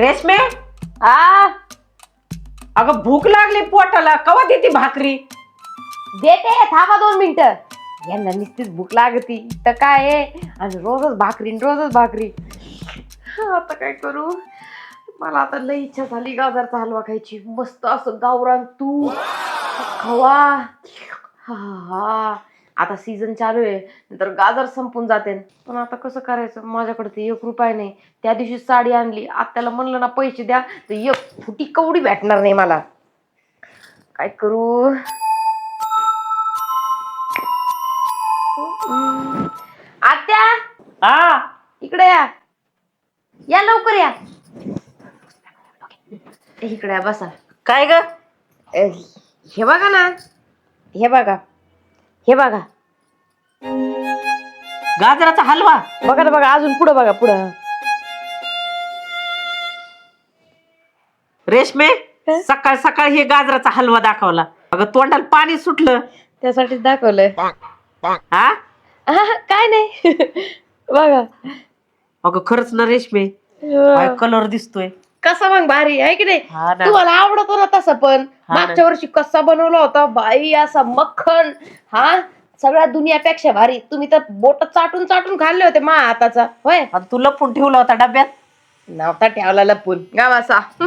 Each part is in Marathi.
रेशमे हा? अगं भूक लागली पोटाला. कवा देते भाकरी? देते थांबा दोन मिनिट. यांना नुसतीच भूक लागती. तर काय आहे? आणि रोजच भाकरी आणि रोजच भाकरी. हा, आता काय करू? मला आता लई इच्छा झाली गाजरचा हलवा खायची. मस्त असं गावरान तूप. खवा. हा हा. आता सीझन चालू आहे नंतर गाजर संपून जाते. पण आता कसं करायचं? माझ्याकडे ते एक रुपये नाही. त्या दिवशी साडी आणली. आत्याला म्हणलं ना पैसे द्या. तर एक फुटी कवडी भेटणार नाही मला. काय करू. आत्या! हा? इकडे या. या लवकर या. इकडे या बसा. काय ग? अ, हे बघा ना. हे बघा. हे बघा. गाजराचा हलवा. बघा ना बघा अजून पुढं बघा पुढं. रेशमे सकाळ सकाळ हे गाजराचा हलवा दाखवला. अगं तोंडाला पाणी सुटलं. त्यासाठीच दाखवलंय. हा? आहा, काय नाही. बघा. अगं खरंच ना रेशमे. काय कलर दिसतोय? कसा मग भारी आहे की नाही? हा ना. तुम्हाला आवडतो ना तसं पण. हा ना. मागच्या वर्षी कसा बनवला होता? बाई असा मक्खन. हा? सगळ्या दुनियापेक्षा भारी. तुम्ही तर बोट चाटून चाटून खाल्ले होते मा हाताचा. होय? आणि तू लपून ठेवला होता डब्यात? नव्हता ठेवला लपून. गावाचा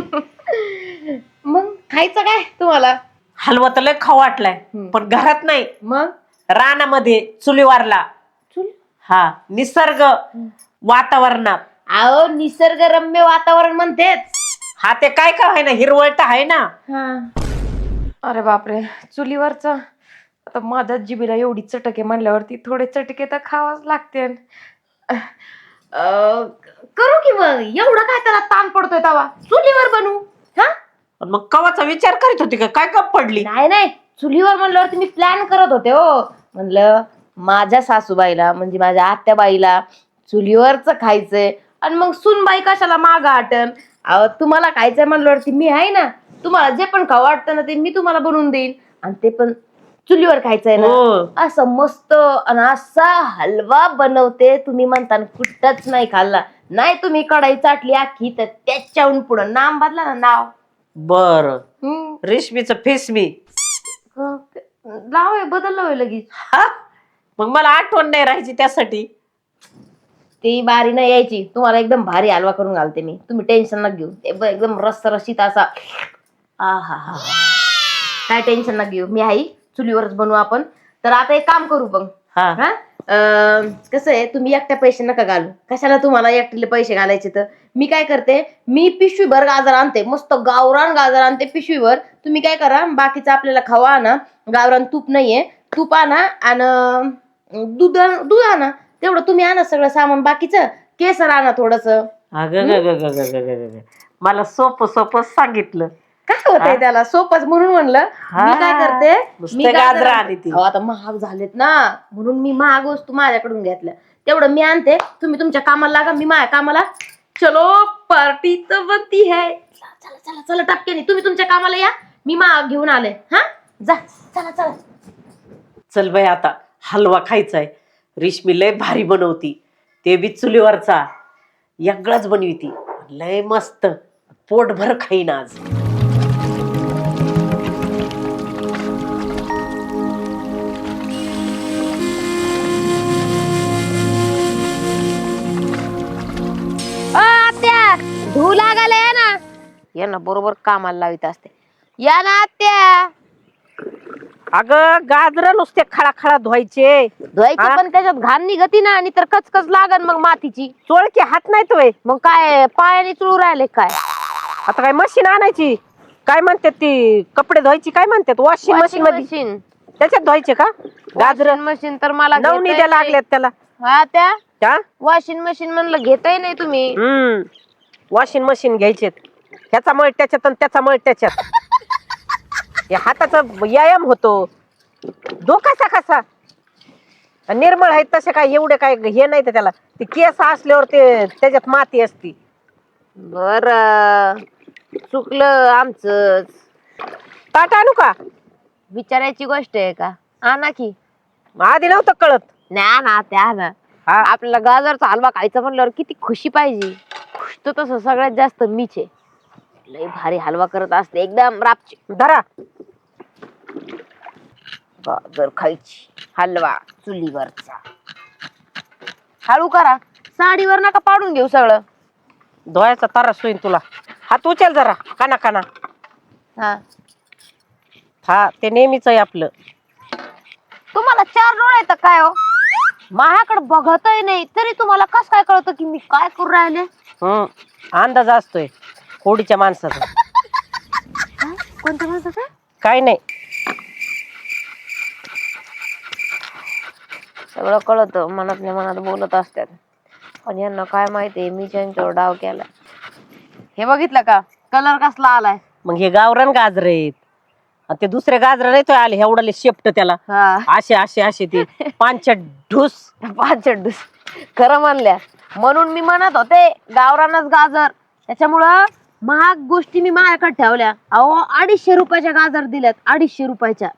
मग खायचं काय तुम्हाला? हलवा तर लय खाऊ वाटलाय. हम्म. पण घरात नाही. मग? रानामध्ये चुलीवारला. चुल? हा. निसर्ग वातावरणात. अहो निसर्गरम्य वातावरण म्हणतेच. हा ते काय काय आहे ना हिरवळट आहे ना. अरे बापरे चुलीवरच. आता माझ्या जिबीला एवढी चटके म्हणल्यावरती थोडे चटके तर खावाच लागते. करू की मग? एवढं काय त्याला ताण पडतोय तवा? चुलीवर बनवू हा? पण मग कवाचा विचार करीत होती का? काय गप पडली? नाही नाही. चुलीवर म्हणल्यावरती मी प्लॅन करत होते हो. म्हणलं माझ्या सासूबाईला म्हणजे माझ्या आत्याबाईला चुलीवरच खायचंय. आणि मग सुनबाई कशाला माग आटन? अहो तुम्हाला खायचंय म्हणल्यावरती मी आहे ना तुम्हाला जे पण खावं वाटतं ना ते मी तुम्हाला बनवून देईन. आणि ते पण चुलीवर खायचंय ना हो. असं मस्त आणि असा हलवा बनवते तुम्ही म्हणता ना कुठंच नाही खाल्ला. नाही तुम्ही कढाई चाटली आखी तर त्याच्याहून पुढं नाम बदला ना नाव. बर. हम्म. रेशमीचं फेस मी. नाव आहे बदललं होय लगेच. हा? मग मला आठवण नाही राहायची त्यासाठी. ती बारी नाही यायची. तुम्हाला एकदम भारी हलवा करून घालते मी. तुम्ही टेन्शन नका घेऊ. एकदम रस रशीत असा. आ हा हा. काय टेन्शन नका घेऊ. मी आहे चुलीवरच बनवू आपण. तर आता एक काम करू बघ. हा. हा? अं, कसं आहे तुम्ही एकट्या पैसे नका घालू. कशाला तुम्हाला एकटीले पैसे घालायचे तर? मी काय करते मी पिशवीभर गाजर आणते. मस्त गावरान गाजर आणते पिशवीभर. तुम्ही काय करा बाकीचं आपल्याला खावा आणा. गावरान तूप नाहीये. तूप आणा आणि दूध आण- दूध आणा. तेवढं तुम्ही आणा सगळं सामान बाकीचं केसर आणा थोडस. ग मला सोपं सोपं सांगितलं. होतंय त्याला? सोपच म्हणून म्हणलं. मी काय करते? मी आता महाग झालेत ना. म्हणून मी महाग वस्तू माझ्याकडून घेतल्या. तेवढं मी आणते. तुम्ही तुमच्या कामाला लागा. मी माझ्या कामाला चलो पार्टी तर बनती है. चला चला चला चला टपक्याने. तुम्ही तुमच्या कामाला या. मी मा घेऊन आले. हा? जा. चला चला. चल बाई आता हलवा खायचा आहे रेशमी लय भारी बनवती. ते बी चुलीवरचा. वेगळाच बनविती लय मस्त. पोटभर खाईन आज. आत्या धू लागायला या ना? या ना बरोबर कामाला लावित असते. या ना आत्या. अगं गाजर नुसते खळा खळा धुवायचे धुवायची हा? पण त्याच्यात घाण निघती ना आणि तर कचकच लागन मग मातीची. चोळके हात नाही तोय? मग काय पायाने चुळू राहिले काय? आता काय मशीन आणायची? काय म्हणतात ती कपडे धुवायची काय म्हणतात? वॉशिंग मशीन मध्ये मशीन त्याच्यात धुवायचे का? गाजर? मशीन तर मला नवनी घेता द्या येत. लागल्यात त्याला. हा त्या? हा? वॉशिंग मशीन म्हणलं घेताय नाही तुम्ही. हम्म. वॉशिंग मशीन घ्यायचे ह्याचा मळ त्याच्यात आणि त्याचा मळ त्याच्यात. या हाताचा व्यायाम होतो. धोकासा कसा? निर्मळ आहेत तसे काय एवढे काय हे नाही तर त्याला. ते केस असल्यावर ते त्याच्यात माती असती. बर. चुकलं आमचं ताट आणू का? विचारायची गोष्ट आहे का? आणा की. आधी नव्हतं कळत. नाही त्या आणा. हा. आपल्याला गाजरचा हलवा खायचा म्हणल्यावर किती खुशी पाहिजे. खुश तर तसं सगळ्यात जास्त मीच आहे. लय भारी हलवा करत असते. एकदम रापची. धरा. गाजर खायची हलवा चुलीवरचा. हळू करा. साडीवर नका पाडून घेऊ सगळं. धुवायचा तारा होईन तुला. हात उचल जरा काना काना. हा. हा ते नेहमीच आहे आपलं. तुम्हाला चार डोळे आहेत काय हो? माझ्याकडे बघतही नाही. तरी तुम्हाला कस काय कळतं की मी काय करू राहिले? हम्म अंदाज असतोय. होडीच्या माणसाचा. कोणत्या माणसाचं? काय नाही. सगळं कळत मनात मनात बोलत असतात. पण यांना काय माहितीये मी त्यांच्यावर डाव केला हे बघितलं का? कलर कसला आलाय? मग हे गावरान गाजर आहेत. आणि ते दुसरे गाजर नाही तो आले एवढाले शेपट त्याला. हा. असे असे असे ते. पांचट ढूस. पाच चड्डूस खरं म्हणल्या. म्हणून मी म्हणत होते गावरानच गाजर. त्याच्यामुळं महाग गोष्टी मी माझ्याकडे ठेवल्या. अहो अडीचशे रुपयाच्या गाजर दिल्यात. अडीचशे रुपयाच्या.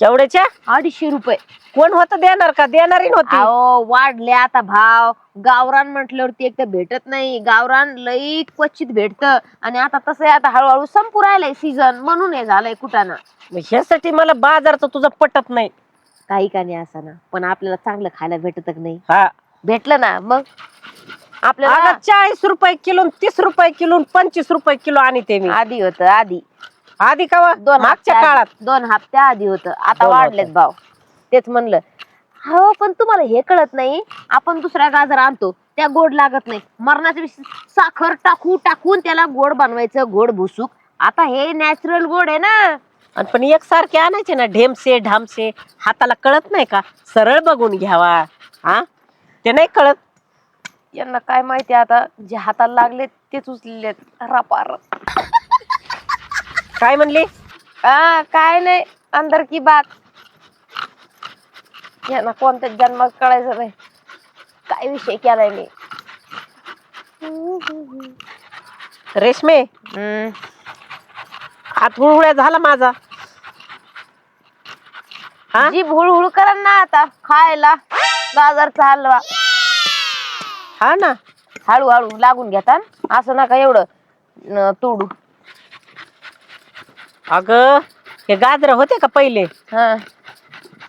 केवढ्याच्या अडीचशे रुपये. कोण होत देणार का? देणारी नव्हती. अहो वाढले आता भाव. गावरान म्हटल्यावरती एक तर भेटत नाही. गावरान लई क्वचित भेटत. आणि आता तसं आता हळूहळू संपू राहिलंय सीझन म्हणून हे झालंय कुठाना मग ह्यासाठी मला बाजारचं तुझं पटत नाही. काही का नाही असं ना. पण आपल्याला चांगलं खायला भेटत नाही. हा. भेटलं ना मग? आपल्याला चाळीस रुपये किलो तीस रुपये किलो पंचवीस रुपये किलो आणि ते मी. आधी होत आधी. आधी का दोन मागच्या हप्त्या काळात. दोन हप्त्या आधी होत. आता दोन वाढलेत. भाव. तेच म्हणलं. हो पण तुम्हाला हे कळत नाही आपण दुसऱ्या गाजर आणतो त्या गोड लागत नाही. मरणाच्या साखर टाकू टाकून त्याला गोड बनवायचं गोड भुसूक. आता हे नॅचरल गोड आहे ना. आणि पण एक सारखे आणायचे ना ढेमसे ढामसे. हाताला कळत नाही का? सरळ बघून घ्यावा. हा ते नाही कळत. यांना काय माहिती आता जे हाताला लागले तेच उचलेत रापार काय म्हणली? हा काय नाही अंदर की बात. यांना कोणत्या जन्मात कळायचं नाही काय विषय केलाय मी? रेशमे? हम्म. हात हुळहुळ्या झाला माझा. हा? जीभ हुळहुळ करा ना आता खायला. गाजरचा हलवा. हा ना. हळूहळू लागून घेता असं नका एवढं न, तोडू. अग हे गाजर होते का पहिले? हा.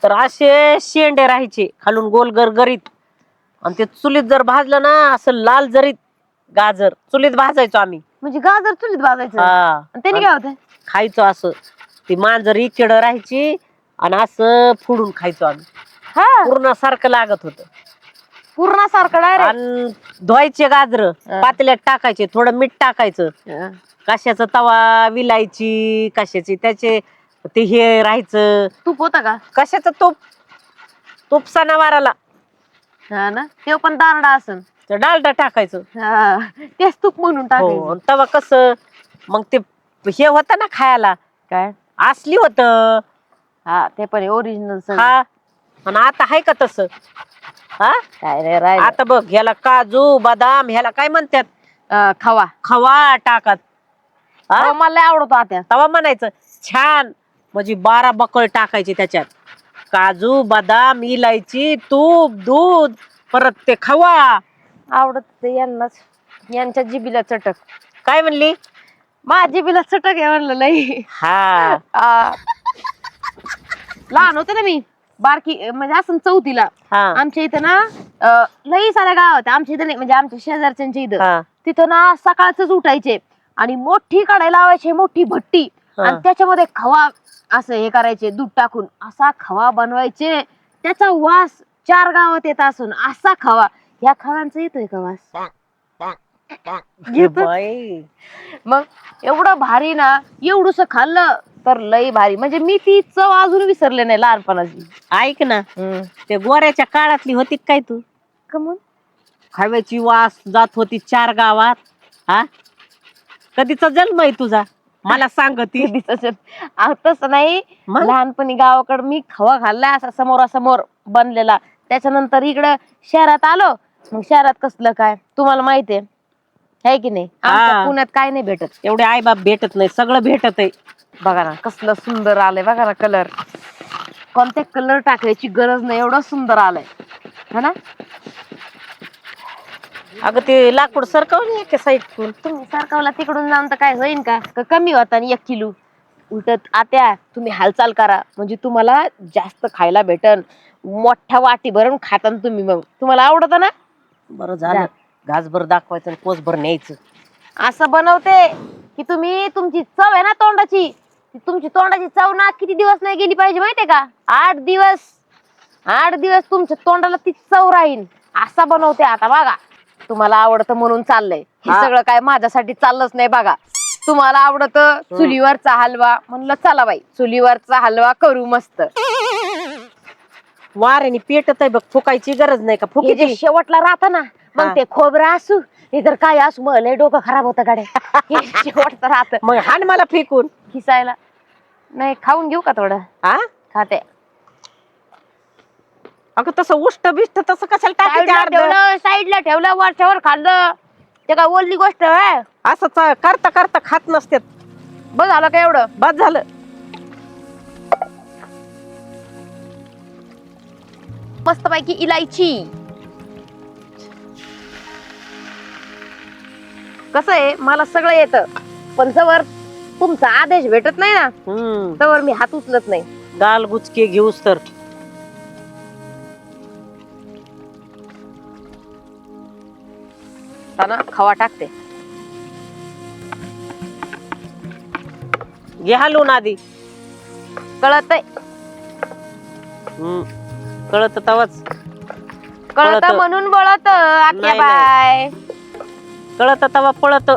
तर असे शेंडे राहायचे खालून गोल गरगरीत. आणि ते चुलीत जर भाजलं ना असं लाल जरीत गाजर. चुलीत भाजायचो आम्ही. म्हणजे गाजर चुलीत भाजायचं? हा. आणि त्याने काय होतं खायचो असं. ती मांजर इकडं राहायची आणि असं फोडून खायचो आम्ही. हा. पूर्ण सारखं लागत होत. पूर्णासारखं डायरेक्ट? आणि धुवायचे गाजर. पातेल्यात टाकायचे थोडं मीठ टाकायचं. कशाचा तवा विलायची कशाची त्याचे ते हे राहायचं. तूप होता का? कशाचं तूप? तूप सणावाराला हा ना? ते पण दारडा असन. ते डालडा टाकायचं. हा तेच तूप म्हणून हो टाकायचं. आणि तवा कसं? मग ते हे होतं ना खायला. काय? असली होत. हा ते पण ओरिजिनल हा आणि आता आहे का तसं? हा? काय रे आता बघ ह्याला काजू बदाम ह्याला काय म्हणतात? खवा. खवा टाकत. हा? मला लय आवडतो आता तवा म्हणायचं छान. म्हणजे बारा बकळ टाकायचे त्याच्यात. काजू बदाम इलायची तूप दूध परत ते खवा. आवडत ते यांनाच. यांच्या जिबीला चटक. काय म्हणली? माझ्या जिबीला चटक आहे म्हणलं लई हा. आ, लहान होते ना मी. बारकी म्हणजे असं चौथीला. हा. आमच्या इथं ना अं, लई साऱ्या गाव होत्या आमच्या इथं नाही म्हणजे आमच्या शेजारच्यांच्या इथं. हा. तिथं ना सकाळच उठायचे. आणि मोठी कढाई लावायची मोठी भट्टी. हा. आणि त्याच्यामध्ये खवा असं हे करायचे दूध टाकून. असा खवा बनवायचे. त्याचा वास चार गावात येत असून असा खवा. ह्या खव्यांचा येतोय का वास? येतो. बाई. मग एवढं भारी ना एवढस खाल्लं तर लई भारी. म्हणजे मी ती चव अजून विसरले नाही लहानपणाची. ऐक ना ते गोऱ्याच्या काळातली होती काय तू? कमून खाव्याची वास जात होती चार गावात हा? कधीचा जन्म आहे तुझा? मला सांग ती. तसं नाही. मग? लहानपणी गावाकडे मी खवा खाल्ला असा समोरासमोर बनलेला. त्याच्यानंतर इकडं शहरात आलो. मग शहरात कसलं काय? तुम्हाला माहितीये आहे. की नाही? आमच्या हा. पुण्यात काय नाही भेटत. एवढे आई बाप भेटत नाही. सगळं भेटत आहे. बघा ना कसलं सुंदर आलंय. बघा ना कलर कोणत्या कलर टाकायची गरज नाही. एवढं सुंदर आलंय. है ना? अगं ते लाकूड सरकवून एका साईडून तुम्ही सरकावला तिकडून जाऊन तर काय होईन का? का कमी होता एक किलो? उलट आत्या तुम्ही हालचाल करा. म्हणजे तुम्हाला जास्त खायला भेटन. मोठ्या वाटी भरून खाता ना तुम्ही मग. तुम्हाला आवडत ना? बरं झालं. घासभर दाखवायचं आणि कोसभर न्यायचं. असं बनवते की तुम्ही तुमची चव आहे ना तोंडाची? ती तुमची तोंडाची चव ना किती दिवस नाही गेली पाहिजे माहितीये का? आठ दिवस. आठ दिवस तुमच्या तोंडाला ती चव राहील असा बनवते आता बघा. तुम्हाला आवडतं म्हणून चाललंय. हे हा. सगळं काय माझ्यासाठी चाललंच नाही बघा. तुम्हाला आवडत चुलीवरचा हलवा म्हणलं चला बाई चुलीवरचा हलवा करू मस्त. वाऱ्याने पेटत आहे बघ फुकायची गरज नाही का? हे फुकीची जे शेवटला राहतं ना हा. मग ते खोबरं असू नाही तर काय असू मग लय डोकं खराब होतं गाड्या. हे शेवटचं राहतं. मग हाण मला फेकून. खिसायला. नाही खाऊन घेऊ का थोडं? हा खाते. अगं तसं उष्ट बिष्ट तसं कशाला टाकायचं साईडला अर्ध? ठेवलं साईडला ठेवलं वरच्यावर खाल्लं. ते काय ओलली गोष्ट आहे असं चा- करता करता खात नसते बघ झालं का एवढं? बस झालं. मस्त पैकी इलायची. कसं आहे? मला सगळं येतं. पण जवळ तुमचा आदेश भेटत नाही ना? हम्म. तवर मी हात उचलत नाही. गाल गुचके घेऊस तर. ना खवा टाकते. घे हलवून आधी. कळत हम्म. कळत तवाच. कळत कळतं. म्हणून नाही, बाय. कळत तवा पळत.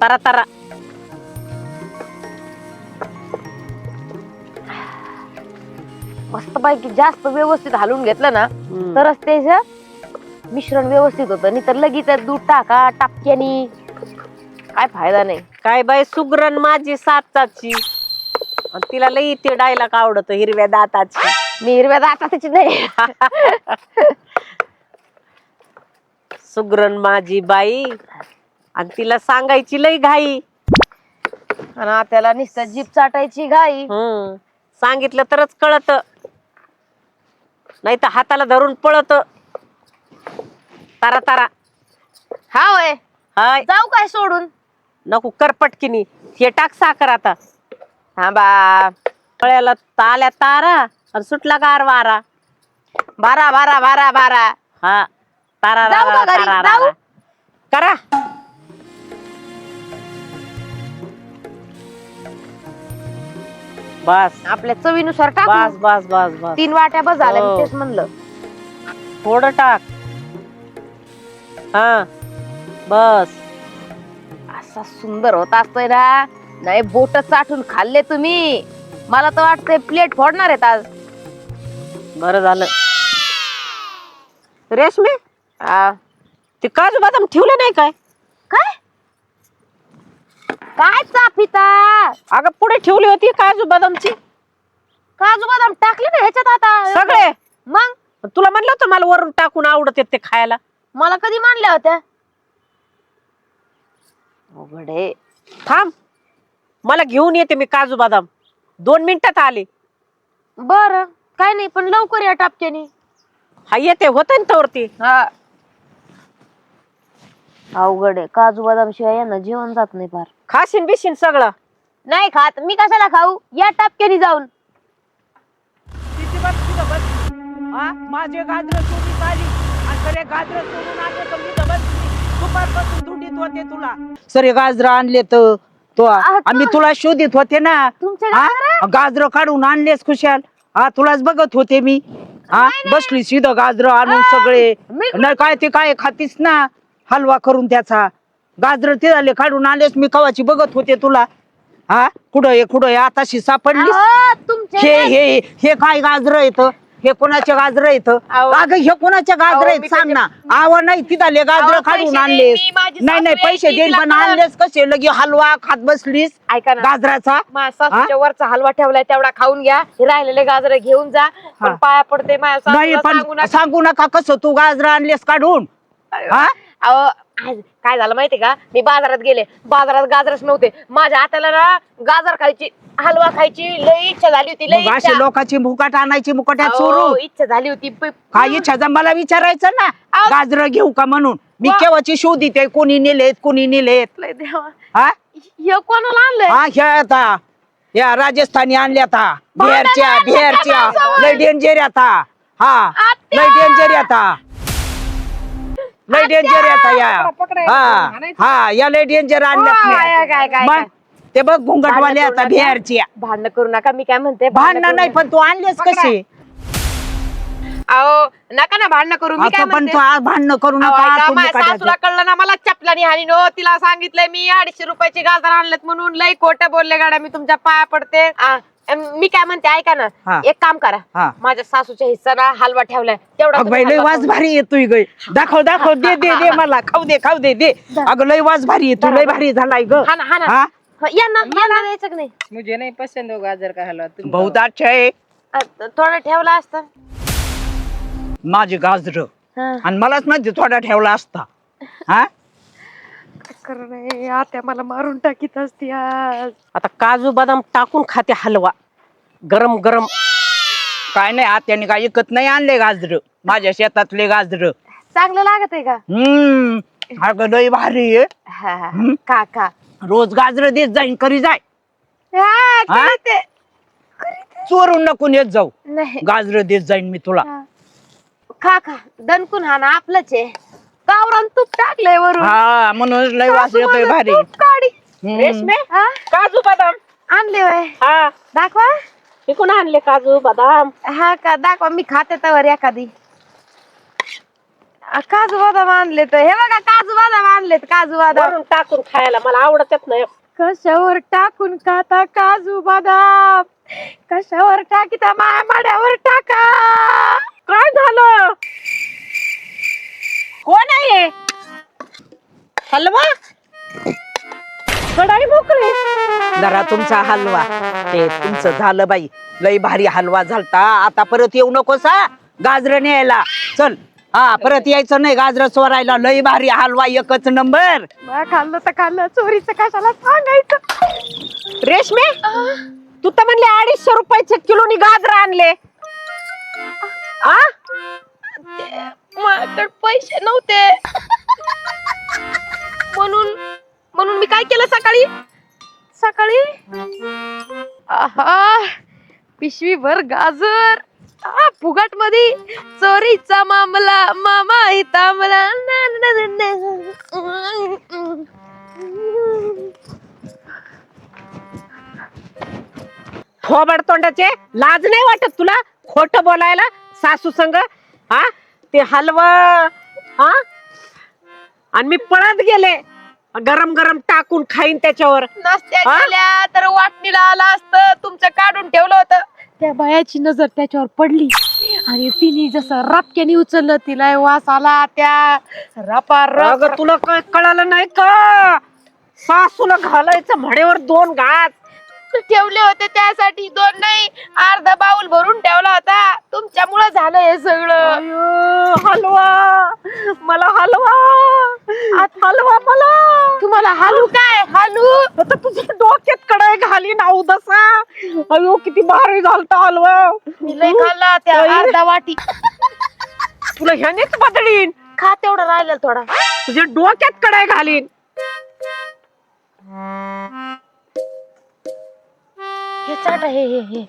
तारा तारा. मस्त पैकी जास्त व्यवस्थित हलवून घेतलं ना हम्म. तरच त्याच मिश्रण व्यवस्थित होतं. नाही तर लगेच दूध टाका टापक्यानी. काय फायदा नाही. काय बाय सुगरण माझी साताची. आणि तिला लई ते डायलॉग आवडत हिरव्या दाताची. मी हिरव्या दाताची नाही. सुगरण माझी बाई. आणि तिला सांगायची लई घाई. आणि त्याला नुसतं जीप चाटायची घाई. हम्म. सांगितलं तरच कळत. नाही तर हाताला धरून पळत. तारा तारा. हा वय हाय. जाऊ काय सोडून? नको कर पटकिनी. हे टाक साखर आता. हा बा पळ्याला आल्या तारा आणि सुटला गार वारा. बारा बारा बारा बारा. हा. तारा जाऊ घरी? तारा जाऊ? करा. बस. आपल्या चवीनुसार बस टाक. बस बस बस तीन वाट्या बस झाल्या हो. तेच म्हणलं. थोडं टाक. हा. बस. असा सुंदर होत असतोय ना. नाही बोट चाटून खाल्ले तुम्ही. मला तर वाटतंय प्लेट फोडणार आहेत आज. बरं झालं. रेशमी? आ, ते काजू बदाम ठेवले नाही काय? काय? काय चापिता अगं पुढे ठेवली होती काजू बदामची. काजू बदाम टाकले ना ह्याच्यात आता. सगळे? मग? तुला म्हणलं होतं मला वरून टाकून आवडत ते खायला. मला कधी मानल्या होत्या? अवघडे थांब. मला घेऊन येते मी काजू बदाम. दोन मिनिटात आले. बर. काय नाही पण लवकर या टापक्यानी. हा येते. होत ना तवरती. हा. अवघड आहे. काजू बदाम शिवाय यांना जेवण जात नाही फार. खाशीन बिशीन सगळं. नाही खात. मी कशाला खाऊ? या टापक्यानी जाऊन. हा? माझे गाजर सगळे गाजर सोडून आले तर मी तर बसली. दुपारपासून धुंडीत होते तुला. सरे गाजर आणले तर तो आम्ही तुला शोधित होते ना. हा गाजर? काढून आणलेस खुशाल. हा तुलाच बघत होते मी. हा बसली सीध गाजर आणून सगळे. मी नाही काय ते काय खातीस ना? हलवा करून त्याचा. गाजर ते झाले काढून आणलेस. मी कवाची बघत होते तुला. हा कुठं आहे कुठं आहे? आताशी सापडलीस? अहो, तुमचे हे हे हे काय गाजर येत हे कोणाचे गाजर येत अहो. अगं हे कोणाचे अहो, गाजर आहेत? मी सांग ना. आव नाही तिथाले गाजर अहो, काढून पैसे आणलेस देईन मी, माझी नाही नाही सासू पैसे देईल तिला पण कळलं. आणलेस कसे? लगे हलवा खात बसलीस ऐका ना. गाजराचा? माझ्या सासूच्या वरचा हलवा ठेवलाय तेवढा खाऊन घ्या. हे राहिलेले गाजर घेऊन जा. पण हा. पाया पडते माझ्या नाही सासूला सांगू पण नका. सांगू नका कसं तू गाजर आणलेस काढून. हा? अहो आज काय झालं माहितीये का? मी बाजारात गेले. बाजारात गाजरच नव्हते. माझ्या हाताला ना गाजर खायची हलवा खायची लई इच्छा झाली होती लई मग. लोकांची मुकाट आणायची मुकाट्यात अहो, चोरू इच्छा झाली होती प- काय इच्छा मला विचारायचं ना अहो. गाजर घेऊ का म्हणून? मी वा. केव्हाची शोधित आहे कोणी नेलेत कोणी नेलेत? लय देवा. हा? हे कोणाला आणलंय? हा ह्या आता. या राजस्थानी आणल्या आता. बिहारच्या बिहारच्या. लय डेंजर आता. हा. आत्या. लय डेंजर आता. लय डेंजर आता या. हा हा या लय डेंजर वा, काय, काय, मग. ते बघ घुंगटवाले आता. बिहारच्या भांडण करू नका मी काय म्हणते भांडणं नाही पण तू आणलेस कसे अहो नका ना भांडण करू मी काय आता पण म्हणते? तू आज भांडणं करू अहो, नका ऐका, माझ्या. सासूला कळलं ना मला चपलानी हानी नो तिला सांगितलंय मी अडीचशे रुपयाची गाजर आणलेत म्हणून लई खोटं बोलले गाड्या मी तुमच्या पाया पडते. आ, अम, मी काय म्हणते ऐका हा. ना एक काम करा. हा. माझ्या सासूच्या हिस्सा हलवा ठेवलाय तेवढा अगं बाई लय वाज भारी येतोय ग. दाखव दाखव दे दे दे मला. खाऊ दे खाऊ दे दे. अगं लय वाज भारी येतो लय भारी झालाय ग. हा ना हा ना. हा? हा, या ना या ना. द्यायचं का नाही मुझे नहीं पसंद हो गाजर का हलवा तुम बहुत अच्छा आहे. थोडं ठेवला असता. माझे गाजर. हा. आणि मलाच माहिती थोडा ठेवला असता. हा? खरं नाही आत्या मला मारून टाकीत असती आज. आता काजू बदाम टाकून खाते हलवा. गरम गरम. काय नाही आत्याने काय एकत नाही आणले गाजर. माझ्या शेतातले गाजर. चांगलं लागत आहे का? हम्म. अगं लय भारी आहे. हा, हा. हम्म. का का? रोज गाजर देत जाईन करी जाय. हा, हा? करते. चोरून नको येत जाऊ. नाही. गाजर देत जाईन मी तुला. हा. खा खा दणकून हा ना आपलंच आहे. गावरान तूप टाकलंय वरून. हा म्हणून लय वास सासू येतोय मला भारी. तूप काढी. हम्म. रेशमे हा? काजू बदाम. आणले वय हा. दाखवा. मी कोण आणले काजू बदाम. हा का दाखवा मी खाते तवर एखादी. आ, काजू बदाम आणले तर. हे बघा काजू बदाम आणलेत काजू बदाम. वरून टाकून खायला मला आवडतच नाही. कशावर टाकून खाता काजू बदाम? कशावर टाकीता माया माड्यावर टाका? काय झालं? कोण आहे हलवा? कढाई मोकळी. जरा तुमचा हलवा. ते तुमचं झालं बाई. लय भारी हलवा झालता. आता परत येऊ नकोस हा? गाजर न्यायला. चल. हा परत यायचं नाही गाजर चोरायला लय भारी हलवा एकच नंबर. खाल्लं तर खाल्लं. चोरीचं कशाला सांगायचं? रेशमे तू तर म्हणले अडीचशे रुपयाचे किलोनी गाजर आणले. आ? माझ्याकडे पैसे नव्हते. म्हणून म्हणून मी काय केलं सकाळी? सकाळी? आहा पिशवी भर गाजर. आ, फुगटमध्ये चोरीचा मामला मामा तांबला ना, ना, ना, ना. थोबड तोंडाचे लाज नाही वाटत तुला खोट बोलायला सासू संग? हा ते हलवा हा? आणि मी पळत गेले. गरम गरम टाकून खाईन त्याच्यावर. नसत्या हा? गेल्या तर वाटणीला आला असतं तुमचं काढून ठेवलं होतं. त्या बायाची नजर त्याच्यावर पडली. आणि तिने जसं रपक्याने उचललं तिला वास आला त्या रपा रप अगं तुला काय कळालं नाही का? सासूला घालायचं म्हडेवर दोन घात. ठेवले होते त्यासाठी दोन नाही अर्धा बाउल भरून ठेवला होता. तुमच्यामुळे झालं हे सगळं. हलवा. मला हलवा. आत हलवा मला. तुम्हाला हालू काय? हालू? आता तुझ्या डोक्यात कडाय घाली नाऊ दसा अयो किती भारी झालता हलवा. मी लय खाल्ला त्या. अर्धा वाटी. तुला ह्यानेच बदडीन खा तेवढा राहिला थोडा. तुझ्या डोक्यात कडाय घालीन. हे चाट आहे हे हे.